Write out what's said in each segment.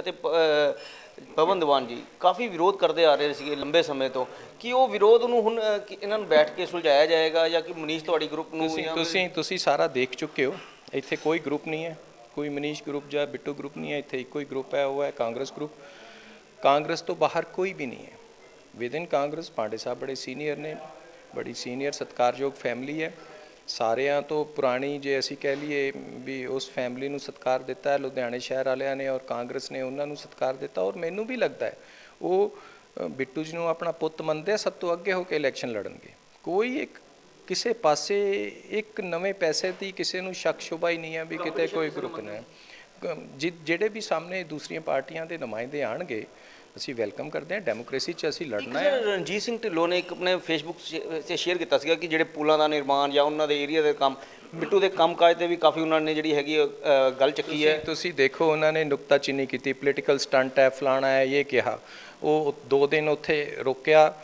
ਅਤੇ ਪਵਨ ਦੀਵਾਨ ਜੀ ਕਾਫੀ ਵਿਰੋਧ ਕਰਦੇ ਆ ਰਹੇ ਸੀਗੇ ਲੰਬੇ ਸਮੇਂ ਤੋਂ। ਕਿ ਉਹ ਵਿਰੋਧ ਨੂੰ ਹੁਣ ਇਹਨਾਂ ਨੂੰ ਬੈਠ ਕੇ ਸੁਲਝਾਇਆ ਜਾਏਗਾ ਜਾਂ ਕਿ ਮਨੀਸ਼ ਤੁਹਾਡੀ ਗਰੁੱਪ ਨੂੰ ਤੁਸੀਂ ਤੁਸੀਂ ਸਾਰਾ ਦੇਖ ਚੁੱਕੇ ਹੋ। ਇੱਥੇ ਕੋਈ ਗਰੁੱਪ ਨਹੀਂ ਹੈ। ਕੋਈ ਮਨੀਸ਼ ਗਰੁੱਪ ਜਾਂ ਬਿੱਟੂ ਗਰੁੱਪ ਨਹੀਂ ਹੈ। ਇੱਥੇ ਇੱਕੋ ਹੀ ਗਰੁੱਪ ਹੈ। ਉਹ ਹੈ ਕਾਂਗਰਸ ਗਰੁੱਪ। ਕਾਂਗਰਸ ਤੋਂ ਬਾਹਰ ਕੋਈ ਵੀ ਨਹੀਂ ਹੈ। ਵਿਦਿਨ ਕਾਂਗਰਸ ਪਾਂਡੇ ਸਾਹਿਬ ਬੜੇ ਸੀਨੀਅਰ ਨੇ। ਬੜੀ ਸੀਨੀਅਰ ਸਤਿਕਾਰਯੋਗ ਫੈਮਿਲੀ ਹੈ। ਸਾਰਿਆਂ ਤੋਂ ਪੁਰਾਣੀ ਜੇ ਅਸੀਂ ਕਹਿ ਲਈਏ ਵੀ ਉਸ ਫੈਮਿਲੀ ਨੂੰ ਸਤਿਕਾਰ ਦਿੱਤਾ ਹੈ ਲੁਧਿਆਣੇ ਸ਼ਹਿਰ ਵਾਲਿਆਂ ਨੇ ਔਰ ਕਾਂਗਰਸ ਨੇ ਉਹਨਾਂ ਨੂੰ ਸਤਿਕਾਰ ਦਿੱਤਾ ਔਰ ਮੈਨੂੰ ਵੀ ਲੱਗਦਾ ਹੈ ਉਹ ਬਿੱਟੂ ਜੀ ਨੂੰ ਆਪਣਾ ਪੁੱਤ ਮੰਨਦੇ ਆ, ਸਭ ਤੋਂ ਅੱਗੇ ਹੋ ਕੇ ਇਲੈਕਸ਼ਨ ਲੜਨਗੇ। ਕੋਈ ਇੱਕ, ਕਿਸੇ ਪਾਸੇ ਇੱਕ ਨਵੇਂ ਪੈਸੇ ਦੀ ਕਿਸੇ ਨੂੰ ਸ਼ੱਕ ਸ਼ੁਬਾ ਹੀ ਨਹੀਂ ਹੈ ਵੀ ਕਿਤੇ ਕੋਈ ਗਰੁੱਪ ਨੇ ਜਿ- ਜਿਹੜੇ ਵੀ ਸਾਹਮਣੇ ਦੂਸਰੀਆਂ ਪਾਰਟੀਆਂ ਦੇ ਨੁਮਾਇੰਦੇ ਆਣਗੇ ਅਸੀਂ ਵੈਲਕਮ ਕਰਦੇ ਹਾਂ। ਡੈਮੋਕ੍ਰੇਸੀ 'ਚ ਅਸੀਂ ਲੜਨਾ ਹੈ। ਰਣਜੀਤ ਸਿੰਘ ਢਿੱਲੋਂ ਨੇ ਇੱਕ ਆਪਣੇ ਫੇਸਬੁੱਕ ਤੇ ਸ਼ੇਅਰ ਕੀਤਾ ਸੀਗਾ ਕਿ ਜਿਹੜੇ ਪੁਲਾਂ ਦਾ ਨਿਰਮਾਣ ਜਾਂ ਉਹਨਾਂ ਦੇ ਏਰੀਆ ਦੇ ਕੰਮ ਬਿੱਟੂ ਦੇ ਕੰਮਕਾਜ ਤੇ ਵੀ ਕਾਫੀ ਉਹਨਾਂ ਨੇ ਜਿਹੜੀ ਹੈਗੀ ਗੱਲ ਚੱਕੀ ਹੈ। ਤੁਸੀਂ ਤੁਸੀਂ ਦੇਖੋ ਉਹਨਾਂ ਨੇ ਨੁਕਤਾਚੀਨੀ ਕੀਤੀ ਪੋਲੀਟੀਕਲ ਸਟੰਟ ਹੈ ਫਲਾਣਾ ਹੈ ਇਹ ਕਿਹਾ। ਉਹ ਦੋ ਦਿਨ ਉੱਥੇ ਰੋਕਿਆ।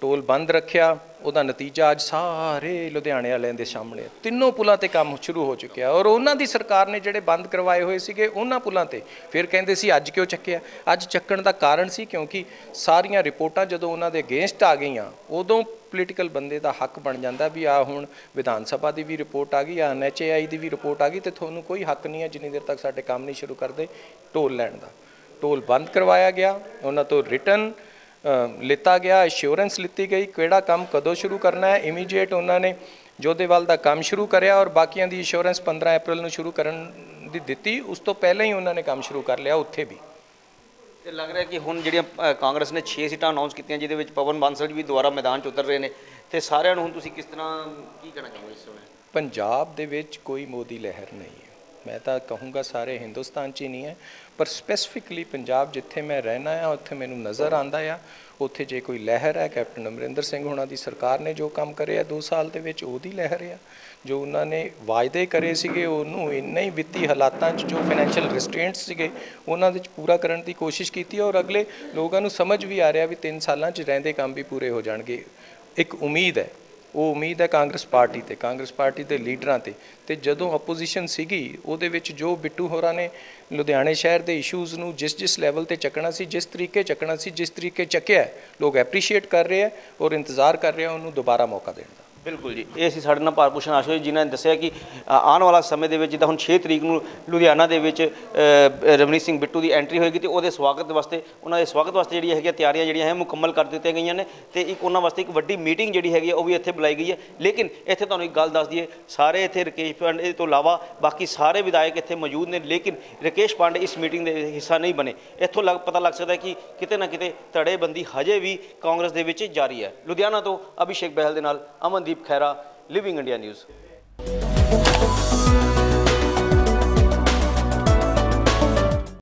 ਟੋਲ ਬੰਦ ਰੱਖਿਆ, ਉਹਦਾ ਨਤੀਜਾ ਅੱਜ ਸਾਰੇ ਲੁਧਿਆਣੇ ਵਾਲਿਆਂ ਦੇ ਸਾਹਮਣੇ ਹੈ। ਤਿੰਨੋਂ ਪੁਲਾਂ ਤੇ ਕੰਮ ਸ਼ੁਰੂ ਹੋ ਚੁੱਕਿਆ ਔਰ ਉਹਨਾਂ ਦੀ ਸਰਕਾਰ ਨੇ ਜਿਹੜੇ ਬੰਦ ਕਰਵਾਏ ਹੋਏ ਸੀਗੇ, ਉਹਨਾਂ ਪੁਲਾਂ ਤੇ ਫਿਰ ਕਹਿੰਦੇ ਸੀ ਅੱਜ ਕਿਉਂ ਚੱਕਿਆ ਅੱਜ ਚੱਕਣ ਦਾ ਕਾਰਨ ਸੀ ਕਿਉਂਕਿ ਸਾਰੀਆਂ ਰਿਪੋਰਟਾਂ ਜਦੋਂ ਉਹਨਾਂ ਦੇ ਅਗੇਂਸਟ ਆ ਗਈਆਂ, ਉਦੋਂ ਪੋਲੀਟੀਕਲ ਬੰਦੇ ਦਾ ਹੱਕ ਬਣ ਜਾਂਦਾ ਵੀ ਆ ਹੁਣ ਵਿਧਾਨ ਸਭਾ ਦੀ ਵੀ ਰਿਪੋਰਟ ਆ ਗਈ ਆ ਐਨਐਚਏਆਈ ਦੀ ਵੀ ਰਿਪੋਰਟ ਆ ਗਈ ਤੇ ਤੁਹਾਨੂੰ ਕੋਈ ਹੱਕ ਨਹੀਂ ਹੈ ਜਿੰਨੀ ਦੇਰ ਤੱਕ ਸਾਡੇ ਕੰਮ ਨਹੀਂ ਸ਼ੁਰੂ ਕਰਦੇ ਟੋਲ ਲੈਣ ਦਾ ਟੋਲ ਬੰਦ ਕਰਵਾਇਆ ਗਿਆ, ਉਹਨਾਂ ਤੋਂ ਰਿਟਰਨ ਲਿੱਤਾ ਗਿਆ ਅਸ਼ੋਰੈਂਸ ਲਿੱਤੀ ਗਈ ਕਿਹੜਾ ਕੰਮ ਕਦੋਂ ਸ਼ੁਰੂ ਕਰਨਾ ਹੈ ਇਮੀਡੀਏਟ ਉਹਨਾਂ ਨੇ ਜੋਧੇਵਾਲ ਦਾ ਕੰਮ ਸ਼ੁਰੂ ਕਰਿਆ ਔਰ ਬਾਕੀਆਂ ਦੀ ਅਸ਼ੋਰੈਂਸ 15 ਅਪ੍ਰੈਲ ਨੂੰ ਸ਼ੁਰੂ ਕਰਨ ਦੀ ਦਿੱਤੀ। ਉਸ ਤੋਂ ਪਹਿਲਾਂ ਹੀ ਉਹਨਾਂ ਨੇ ਕੰਮ ਸ਼ੁਰੂ ਕਰ ਲਿਆ ਉੱਥੇ ਵੀ। ਤੇ ਲੱਗ ਰਿਹਾ ਕਿ ਹੁਣ ਜਿਹੜੀਆਂ ਕਾਂਗਰਸ ਨੇ 6 ਸੀਟਾਂ ਅਨਾਉਂਸ ਕੀਤੀਆਂ ਜਿਹਦੇ ਵਿੱਚ ਪਵਨ ਬਾਂਸਲ ਜੀ ਵੀ ਦੁਬਾਰਾ ਮੈਦਾਨ 'ਚ ਉਤਰ ਰਹੇ ਨੇ। ਤੇ ਸਾਰਿਆਂ ਨੂੰ ਹੁਣ ਤੁਸੀਂ ਕਿਸ ਤਰ੍ਹਾਂ ਕੀ ਕਹਿਣਾ ਚਾਹੋਗੇ ਇਸ ਸਮੇਂ? ਪੰਜਾਬ ਦੇ ਵਿੱਚ ਕੋਈ ਮੋਦੀ ਲਹਿਰ ਨਹੀਂ ਹੈ। ਮੈਂ ਤਾਂ ਕਹੂੰਗਾ ਸਾਰੇ ਹਿੰਦੁਸਤਾਨ 'ਚ ਹੀ ਨਹੀਂ ਹੈ, ਪਰ ਸਪੈਸੀਫਿਕਲੀ ਪੰਜਾਬ ਜਿੱਥੇ ਮੈਂ ਰਹਿਣਾ ਆ ਉੱਥੇ ਮੈਨੂੰ ਨਜ਼ਰ ਆਂਦਾ ਆ। ਉੱਥੇ ਜੇ ਕੋਈ ਲਹਿਰ ਹੈ, ਕੈਪਟਨ ਅਮਰਿੰਦਰ ਸਿੰਘ ਹੋਣਾ ਦੀ ਸਰਕਾਰ ਨੇ ਜੋ ਕੰਮ ਕਰਿਆ 2 ਸਾਲ ਦੇ ਵਿੱਚ, ਉਹਦੀ ਲਹਿਰ ਆ। ਜੋ ਉਹਨਾਂ ਨੇ ਵਾਅਦੇ ਕਰੇ ਸੀਗੇ, ਉਹਨੂੰ ਇੰਨੇ ਹੀ ਵਿੱਤੀ ਹਾਲਾਤਾਂ 'ਚ ਜੋ ਫਾਈਨੈਂਸ਼ੀਅਲ ਰਿਸਟ੍ਰੇਂਟਸ ਸੀਗੇ, ਉਹਨਾਂ ਦੇ 'ਚ ਪੂਰਾ ਕਰਨ ਦੀ ਕੋਸ਼ਿਸ਼ ਕੀਤੀ ਔਰ ਅਗਲੇ ਲੋਕਾਂ ਨੂੰ ਸਮਝ ਵੀ ਆ ਰਿਹਾ ਵੀ 3 ਸਾਲਾਂ 'ਚ ਰਹਿੰਦੇ ਕੰਮ ਵੀ ਪੂਰੇ ਹੋ ਜਾਣਗੇ। ਇੱਕ ਉਮੀਦ ਹੈ। ਉਹ ਉਮੀਦ ਹੈ ਕਾਂਗਰਸ ਪਾਰਟੀ ਤੇ, ਕਾਂਗਰਸ ਪਾਰਟੀ ਦੇ ਲੀਡਰਾਂ ਤੇ। ਤੇ ਜਦੋਂ ਆਪੋਜੀਸ਼ਨ ਸੀਗੀ, ਉਹਦੇ ਵਿੱਚ ਜੋ ਬਿੱਟੂ ਹੋਰਾਂ ਨੇ ਲੁਧਿਆਣੇ ਸ਼ਹਿਰ ਦੇ ਇਸ਼ੂਜ਼ ਨੂੰ ਜਿਸ ਜਿਸ ਲੈਵਲ ਤੇ ਚੱਕਣਾ ਸੀ, ਜਿਸ ਤਰੀਕੇ ਚੱਕਣਾ ਸੀ, ਜਿਸ ਤਰੀਕੇ ਚੱਕਿਆ, ਲੋਕ ਐਪਰੀਸ਼ੀਏਟ ਕਰ ਰਹੇ ਆ ਔਰ ਇੰਤਜ਼ਾਰ ਕਰ ਰਹੇ ਆ ਉਹਨੂੰ ਦੁਬਾਰਾ ਮੌਕਾ ਦੇਣ ਦਾ। ਬਿਲਕੁਲ ਜੀ। ਇਹ ਸੀ ਸਾਡੇ ਨਾਲ ਭਾਰਪੂਸ਼ਨ ਆਸ਼ੋ ਜੀ ਜਿਨ੍ਹਾਂ ਨੇ ਦੱਸਿਆ ਕਿ ਆਉਣ ਵਾਲਾ ਸਮੇਂ ਦੇ ਵਿੱਚ ਜਿੱਦਾਂ ਹੁਣ 6 ਤਰੀਕ ਨੂੰ ਲੁਧਿਆਣਾ ਦੇ ਵਿੱਚ ਅ, ਰਵਨੀਤ ਸਿੰਘ ਬਿੱਟੂ ਦੀ ਐਂਟਰੀ ਹੋਏਗੀ ਤੇ ਉਹਦੇ ਸਵਾਗਤ ਵਾਸਤੇ ਉਹਨਾਂ ਦੇ ਸਵਾਗਤ ਵਾਸਤੇ ਜਿਹੜੀਆਂ ਹੈਗੀਆਂ ਤਿਆਰੀਆਂ ਜਿਹੜੀਆਂ ਹੈ ਮੁਕੰਮਲ ਕਰ ਦਿੱਤੀਆਂ ਗਈਆਂ ਨੇ ਤੇ ਇੱਕ ਉਹਨਾਂ ਵਾਸਤੇ ਇੱਕ ਵੱਡੀ ਮੀਟਿੰਗ ਜਿਹੜੀ ਹੈਗੀ ਹੈ ਉਹ ਵੀ ਇੱਥੇ ਬੁਲਾਈ ਗਈ ਹੈ। ਲੇਕਿਨ ਇੱਥੇ ਤੁਹਾਨੂੰ ਇੱਕ ਗੱਲ ਦੱਸ ਦਈਏ ਸਾਰੇ ਇੱਥੇ ਰਕੇਸ਼ ਪਾਂਡੇ ਤੋਂ ਇਲਾਵਾ ਬਾਕੀ ਸਾਰੇ ਵਿਧਾਇਕ ਇੱਥੇ ਮੌਜੂਦ ਨੇ ਲੇਕਿਨ ਰਕੇਸ਼ ਪਾਂਡੇ ਇਸ ਮੀਟਿੰਗ ਦੇ ਹਿੱਸਾ ਨਹੀਂ ਬਣੇ। ਇੱਥੋਂ ਲੱਗ ਪਤਾ ਲੱਗ ਸਕਦਾ ਕਿ ਕਿਤੇ ਨਾ ਕਿਤੇ ਧੜੇਬੰਦੀ ਹਜੇ ਵੀ ਕਾਂਗਰਸ ਦੇ ਵਿੱਚ ਜਾਰੀ ਹੈ। ਲੁਧਿਆਣਾ ਤੋਂ ਅਭਿਸ਼ੇਕ ਬਹਿਲ ਦੇ ਨਾਲ Pradeep Khaira, Living India News.